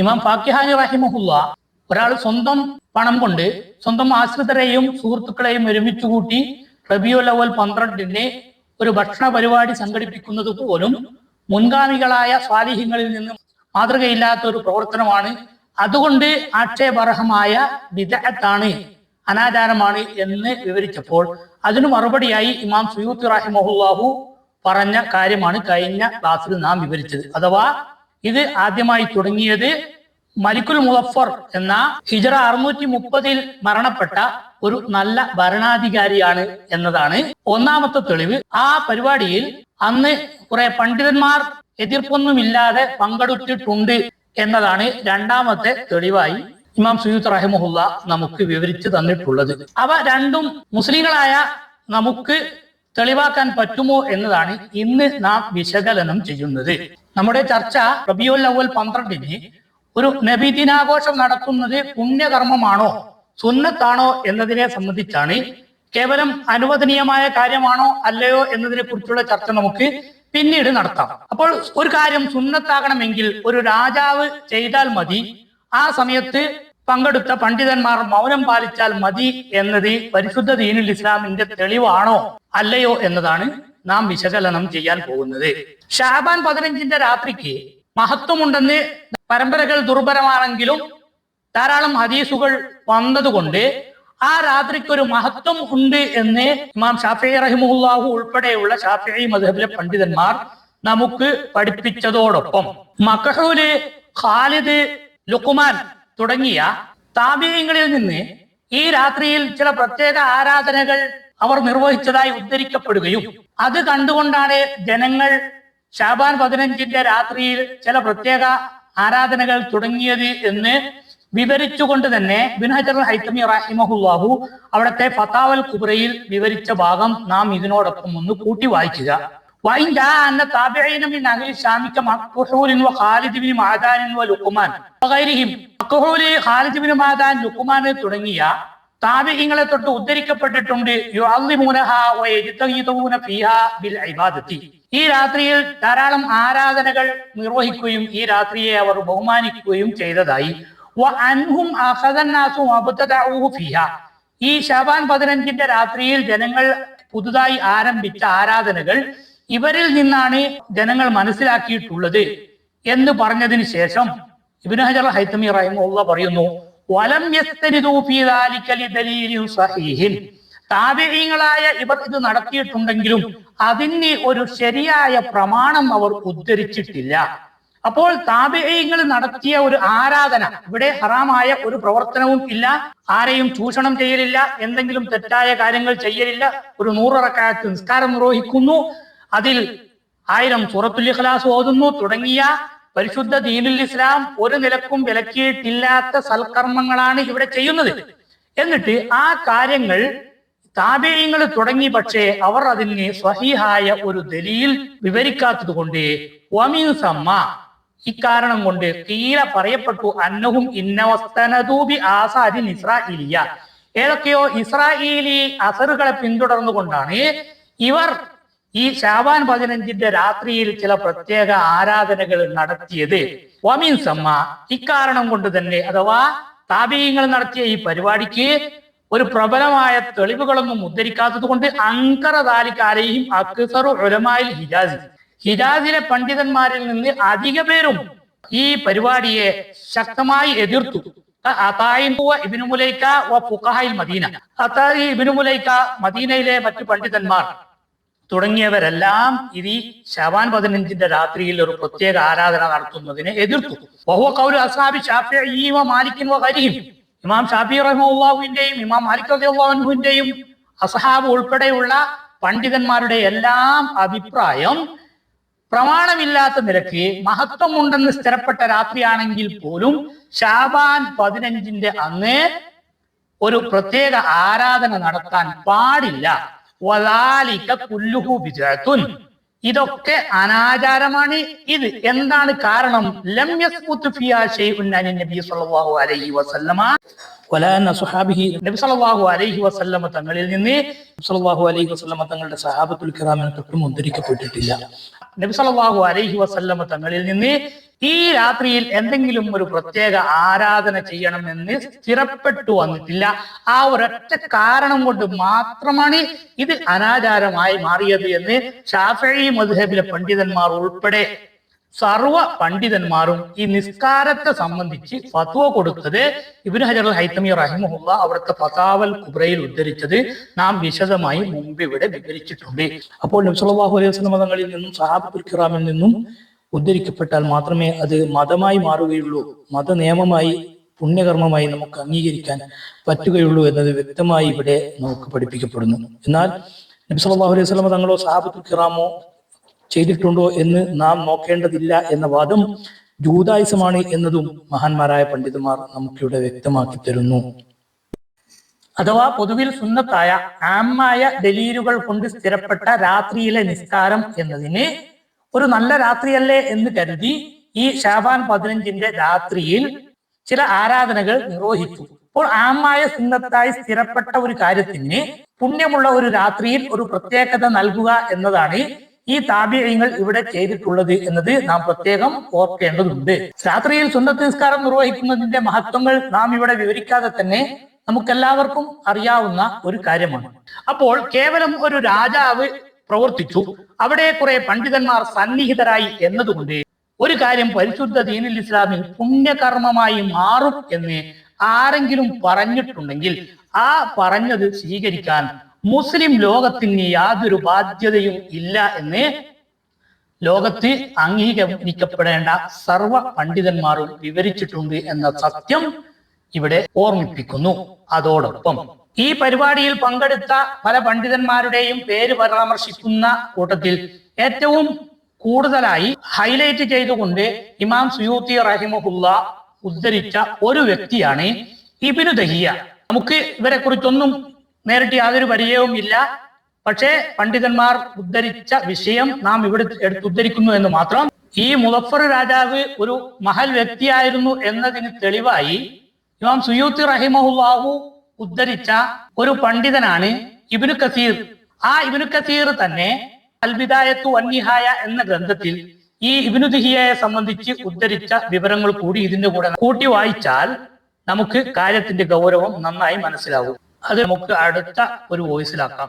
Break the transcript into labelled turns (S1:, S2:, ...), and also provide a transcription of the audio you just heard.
S1: ഇമാം പാക്യഹാനി റഹിമഹുല്ല ഒരാൾ സ്വന്തം പണം കൊണ്ട് സ്വന്തം ആശ്രിതരെയും സുഹൃത്തുക്കളെയും ഒരുമിച്ച് കൂട്ടി റബിയുൽ അവൽ പന്ത്രണ്ടിന് ഒരു ഭക്ഷണ പരിപാടി സംഘടിപ്പിക്കുന്നത് പോലും മുൻഗാമികളായ സ്വാലിഹ്യങ്ങളിൽ നിന്നും മാതൃകയില്ലാത്ത ഒരു പ്രവർത്തനമാണ്. അതുകൊണ്ട് ആക്ഷേപർഹമായ വിദഗ്ധാണ് അനാചാരമാണ് എന്ന് വിവരിച്ചപ്പോൾ അതിനു മറുപടിയായി ഇമാം സുയൂത്ത് റഹിമഹുല്ലാഹു പറഞ്ഞ കാര്യമാണ് കഴിഞ്ഞ ക്ലാസ്സിൽ നാം വിവരിച്ചത്. അഥവാ ഇത് ആദ്യമായി തുടങ്ങിയത് മലിക്കുൽ മുളഫർ എന്ന ഹിജറ അറുന്നൂറ്റി മുപ്പതിൽ മരണപ്പെട്ട ഒരു നല്ല ഭരണാധികാരിയാണ് എന്നതാണ് ഒന്നാമത്തെ തെളിവ്. ആ പരിപാടിയിൽ അന്ന് കുറെ പണ്ഡിതന്മാർ എതിർപ്പൊന്നുമില്ലാതെ പങ്കെടുത്തിട്ടുണ്ട് എന്നതാണ് രണ്ടാമത്തെ തെളിവായി ഇമാം സുയൂത്ത് റഹിമഹുല്ല നമുക്ക് വിവരിച്ചു തന്നിട്ടുള്ളത്. അവ രണ്ടും മുസ്ലിങ്ങളായ നമുക്ക് തെളിവാക്കാൻ പറ്റുമോ എന്നതാണ് ഇന്ന് നാം വിശകലനം ചെയ്യുന്നത്. നമ്മുടെ ചർച്ച റബിയുൽ അവൽ പന്ത്രണ്ടിന് ഒരു നബി ദിനാഘോഷം നടത്തുന്നത് പുണ്യകർമ്മമാണോ സുന്നത്താണോ എന്നതിനെ സംബന്ധിച്ചാണ്. കേവലം അനുവദനീയമായ കാര്യമാണോ അല്ലയോ എന്നതിനെ കുറിച്ചുള്ള ചർച്ച നമുക്ക് പിന്നീട് നടത്താം. അപ്പോൾ ഒരു കാര്യം സുന്നത്താകണമെങ്കിൽ ഒരു രാജാവ് ചെയ്താൽ മതി. ആ സമയത്ത് പങ്കെടുത്ത പണ്ഡിതന്മാർ മൗനം പാലിച്ചാൽ മതി എന്നത് പരിശുദ്ധ ദീനുൽ ഇസ്ലാമിന്റെ തെളിവാണോ അല്ലയോ എന്നതാണ് നാം വിശകലനം ചെയ്യാൻ പോകുന്നത്. ഷാബാൻ പതിനഞ്ചിന്റെ രാത്രിക്ക് മഹത്വമുണ്ടെന്ന് പരമ്പരകൾ ദുർബലമാണെങ്കിലും ധാരാളം ഹദീസുകൾ വന്നതുകൊണ്ട് ആ രാത്രിക്ക് ഒരു മഹത്വം ഉണ്ട് എന്ന് ഇമാം ഷാഫി റഹിമുല്ലാഹു ഉൾപ്പെടെയുള്ള ഷാഫി മധബിലെ പണ്ഡിതന്മാർ നമുക്ക് പഠിപ്പിച്ചതോടൊപ്പം മക്കഹൂൽ ഖാലിദ് ലുക്കുമാൻ തുടങ്ങിയ താപീയങ്ങളിൽ നിന്ന് ഈ രാത്രിയിൽ ചില പ്രത്യേക ആരാധനകൾ അവർ നിർവഹിച്ചതായി ഉദ്ധരിക്കപ്പെടുകയും അത് കണ്ടുകൊണ്ടാണ് ജനങ്ങൾ ഷാബാൻ പതിനഞ്ചിന്റെ രാത്രിയിൽ ചില പ്രത്യേക ആരാധനകൾ തുടങ്ങിയത് എന്ന് വിവരിച്ചുകൊണ്ട് തന്നെ ബിൻഹജർ ഹൈത്തമി റാഹിമഹുല്ലാഹു അവിടുത്തെ ഫത്താവൽ കുബ്രയിൽ വിവരിച്ച ഭാഗം നാം ഇതിനോടൊപ്പം ഒന്ന് കൂട്ടി വായിക്കുക. وإن جاء أن تابعين من أهل الشام كمكحول وخالد بن معدان ولقمان وغيرهم Makhul Khalid bin Madan Luqman തുടങ്ങിയ താബിഇങ്ങളെ തൊട്ട് ഉദ്ധരിക്കപ്പെട്ടിട്ടുണ്ട് യുഅള്ളിമൂനഹ വയജ്തഗീതൂന ഫീഹാ ബിൽ ഇബാദത്തി ഈ രാത്രിയിൽ ധാരാളം ആരാധനകൾ നിർവഹിക്കുകയും ഈ രാത്രിയെ അവർ ബഹുമാനിക്കുകയും ചെയ്തതായി വ അൻഹും അഖദന്നാസു വബ്തദഊഹു ഫീഹാ ഈ ഷാബാൻ പതിനഞ്ചിന്റെ രാത്രിയിൽ ജനങ്ങൾ പുതുതായി ആരംഭിച്ച ആരാധനകൾ ഇവരിൽ നിന്നാണ് ജനങ്ങൾ മനസ്സിലാക്കിയിട്ടുള്ളത് എന്ന് പറഞ്ഞതിന് ശേഷം ഇബ്നു ഹജർ ഹൈത്തമി റഹിമുള്ള പറയുന്നു വലം താബിഈങ്ങളായ ഇവർ ഇത് നടത്തിയിട്ടുണ്ടെങ്കിലും അതിന് ഒരു ശരിയായ പ്രമാണം അവർ ഉദ്ധരിച്ചിട്ടില്ല. അപ്പോൾ താബിഈങ്ങൾ നടത്തിയ ഒരു ആരാധന ഇവിടെ ഹറാമായ ഒരു പ്രവർത്തനവും ഇല്ല ആരെയും ചൂഷണം ചെയ്യലില്ല എന്തെങ്കിലും തെറ്റായ കാര്യങ്ങൾ ചെയ്യലില്ല ഒരു നൂററക്കാലത്ത് നിസ്കാരം നിർവഹിക്കുന്നു അതിൽ ആയിരം സൂറത്തുൽ ഇഖ്ലാസ് ഓതുന്നു. തുടങ്ങിയ പരിശുദ്ധ ദീനുൽ ഇസ്ലാം ഒരു നിലക്കും വിലക്കിയിട്ടില്ലാത്ത സൽക്കർമ്മങ്ങളാണ് ഇവിടെ ചെയ്യുന്നത്. എന്നിട്ട് ആ കാര്യങ്ങൾ താപേയങ്ങൾ തുടങ്ങി പക്ഷേ അവർ അതിന് സ്വഹീഹായ ഒരു ദലീൽ വിവരിക്കാത്തത് കൊണ്ട് വമീൻ സമ്മ ഇക്കാരണം കൊണ്ട് തീരെ പറയപ്പെട്ടു. അന്നഹും ഇന്നവസ്തനദൂബി ആസാദിൻ ഇസ്രായേലിയ ഏതൊക്കെയോ ഇസ്രായേലി അസറുകളെ പിന്തുടർന്നുകൊണ്ടാണ് ഇവർ ഈ ഷാബാൻ പതിനഞ്ചിന്റെ രാത്രിയിൽ ചില പ്രത്യേക ആരാധനകൾ നടത്തിയത് വമീൻ സമ്മ. ഇക്കാരണം കൊണ്ട് തന്നെ അഥവാ താപീയങ്ങൾ നടത്തിയ ഈ പരിപാടിക്ക് ഒരു പ്രബലമായ തെളിവുകളൊന്നും ഉദ്ധരിക്കാത്തത് കൊണ്ട് അങ്കറദാലിക്കാരെയും അക്സറു ഉലമായിൽ ഹിജാസി. ഹിജാസിലെ പണ്ഡിതന്മാരിൽ നിന്ന് അധിക പേരും ഈ പരിപാടിയെ ശക്തമായി എതിർത്തു. Ibn Mulaika Medina. അത്തായി Ibn Mulaika മദീനയിലെ മറ്റു പണ്ഡിതന്മാർ. തുടങ്ങിയവരെല്ലാം ഇത് ഷവാൻ പതിനഞ്ചിന്റെ രാത്രിയിൽ ഒരു പ്രത്യേക ആരാധന നടത്തുന്നതിനെ എതിർത്തു. ബഹുവ കൗലു ഇമാം ഷാഫി റഹ്മുല്ലാഹുവിന്റെയും ഇമാം മാലിക് റഹ്മുവിന്റെയും അസഹാബ് ഉൾപ്പെടെയുള്ള പണ്ഡിതന്മാരുടെ എല്ലാം അഭിപ്രായം പ്രമാണമില്ലാത്ത നിരക്ക് മഹത്വമുണ്ടെന്ന് സ്ഥിരപ്പെട്ട രാത്രിയാണെങ്കിൽ പോലും ഷാബാൻ പതിനഞ്ചിന്റെ അന്ന് ഒരു പ്രത്യേക ആരാധന നടത്താൻ പാടില്ല. കുല്ലുഹു ഇതൊക്കെ അനാചാരമാണ് ഇത്. എന്താണ് കാരണം? തങ്ങളിൽ നിന്ന് തങ്ങളുടെ സഹാബത്തുൽ കിറാമിനെ തൊട്ടും ഉദ്ധരിക്കപ്പെട്ടിട്ടില്ല നബി സല്ലല്ലാഹു അലൈഹി വസല്ലമ തങ്ങളിൽ നിന്ന് ഈ രാത്രിയിൽ എന്തെങ്കിലും ഒരു പ്രത്യേക ആരാധന ചെയ്യണമെന്ന് സ്ഥിരപ്പെട്ടു വന്നിട്ടില്ല. ആ ഒരൊറ്റ കാരണം കൊണ്ട് മാത്രമാണ് ഇത് അനാചാരമായി മാറിയത് എന്ന് ഷാഫി മധുഹബിലെ പണ്ഡിതന്മാർ ഉൾപ്പെടെ സർവ പണ്ഡിതന്മാരും ഈ നിസ്കാരത്തെ സംബന്ധിച്ച് ഫത്വ കൊടുത്തത് ഇബിന് ഹജർ ഹൈത്തമി റഹിമുള്ള അവിടുത്തെ ഫതാവൽ കുബ്രയിൽ ഉദ്ധരിച്ചത് നാം വിശദമായി മുമ്പ് ഇവിടെ വിവരിച്ചിട്ടുണ്ട്. അപ്പോൾ നബ്സല്ലാഹു അലൈഹി വസ്ലം മതങ്ങളിൽ നിന്നും സഹാബത്തുൽ കിറാമിൽ നിന്നും ഉദ്ധരിക്കപ്പെട്ടാൽ മാത്രമേ അത് മതമായി മാറുകയുള്ളൂ. മത നിയമമായി പുണ്യകർമ്മമായി നമുക്ക് അംഗീകരിക്കാൻ പറ്റുകയുള്ളൂ എന്നത് വ്യക്തമായി ഇവിടെ നമുക്ക് പഠിപ്പിക്കപ്പെടുന്നു. എന്നാൽ നബി സല്ലല്ലാഹു അലൈഹി വസല്ലം തങ്ങളോ സഹാബുൽ കിറാമോ ചെയ്തിട്ടുണ്ടോ എന്ന് നാം നോക്കേണ്ടതില്ല എന്ന വാദം ജൂതായുസമാണ് എന്നതും മഹാന്മാരായ പണ്ഡിതന്മാർ നമുക്കിവിടെ വ്യക്തമാക്കി തരുന്നു. അഥവാ പൊതുവിൽ സുന്നത്തായ ആമായ ദലീലുകൾ കൊണ്ട് സ്ഥിരപ്പെട്ട രാത്രിയിലെ നിസ്കാരം എന്നതിന് ഒരു നല്ല രാത്രിയല്ലേ എന്ന് കരുതി ഈ ഷാബാൻ പതിനഞ്ചിന്റെ രാത്രിയിൽ ചില ആരാധനകൾ നിർവഹിച്ചു. അപ്പോൾ ആമായ സുന്നത്തായി സ്ഥിരപ്പെട്ട ഒരു കാര്യത്തിന് പുണ്യമുള്ള ഒരു രാത്രിയിൽ ഒരു പ്രത്യേകത നൽകുക എന്നതാണ് ഈ താപിയങ്ങൾ ഇവിടെ ചെയ്തിട്ടുള്ളത് എന്നത് നാം പ്രത്യേകം ഓർക്കേണ്ടതുണ്ട്. രാത്രിയിൽ സുന്നത്ത് നിസ്കാരം നിർവഹിക്കുന്നതിന്റെ മഹത്വങ്ങൾ നാം ഇവിടെ വിവരിക്കാതെ തന്നെ നമുക്കെല്ലാവർക്കും അറിയാവുന്ന ഒരു കാര്യമാണ്. അപ്പോൾ കേവലം ഒരു രാജാവ് പ്രവർത്തിച്ചു. അവിടെ കുറെ പണ്ഡിതന്മാർ സന്നിഹിതരായി എന്നതുകൊണ്ട് ഒരു കാര്യം പരിശുദ്ധ ദീനിൽ ഇസ്ലാമിൽ പുണ്യകർമ്മമായി മാറും എന്ന് ആരെങ്കിലും പറഞ്ഞിട്ടുണ്ടെങ്കിൽ ആ പറഞ്ഞത് സ്വീകരിക്കാൻ മുസ്ലിം ലോകത്തിന് യാതൊരു ബാധ്യതയും ഇല്ല എന്ന് ലോകത്ത് അംഗീകരിക്കപ്പെടേണ്ട സർവ പണ്ഡിതന്മാരും വിവരിച്ചിട്ടുണ്ട് എന്ന സത്യം ഇവിടെ ഓർമ്മിപ്പിക്കുന്നു. അതോടൊപ്പം ഈ പരിപാടിയിൽ പങ്കെടുത്ത പല പണ്ഡിതന്മാരുടെയും പേര് പരാമർശിക്കുന്ന കൂട്ടത്തിൽ ഏറ്റവും കൂടുതലായി ഹൈലൈറ്റ് ചെയ്തുകൊണ്ട് ഇമാം സുയൂത്തി റഹിമഹുല്ല ഉദ്ധരിച്ച ഒരു വ്യക്തിയാണ് ഇബിനു ദഹിയ നമുക്ക് ഇവരെ കുറിച്ചൊന്നും നേരിട്ട് യാതൊരു പരിചയവും ഇല്ല. പക്ഷേ പണ്ഡിതന്മാർ ഉദ്ധരിച്ച വിഷയം നാം ഇവിടെ എടുത്തുദ്ധരിക്കുന്നു എന്ന് മാത്രം. ഈ മുലഫർ രാജാവ് ഒരു മഹൽ വ്യക്തിയായിരുന്നു എന്നതിന് തെളിവായി ഇമാം സുയൂത്തി റഹിമഹുല്ലാഹു ഉദ്ധരിച്ച ഒരു പണ്ഡിതനാണ് ഇബിനു കസീർ. ആ ഇബിനു കസീർ തന്നെ അൽബിദായത്തു അന്നിഹായ എന്ന ഗ്രന്ഥത്തിൽ ഈ ഇബിനു ദിഹിയയെ സംബന്ധിച്ച് ഉദ്ധരിച്ച വിവരങ്ങൾ കൂടി ഇതിന്റെ കൂടെ കൂട്ടി വായിച്ചാൽ നമുക്ക് കാര്യത്തിന്റെ ഗൗരവം നന്നായി മനസ്സിലാവും. അത് നമുക്ക് അടുത്ത ഒരു വോയിസിലാക്കാം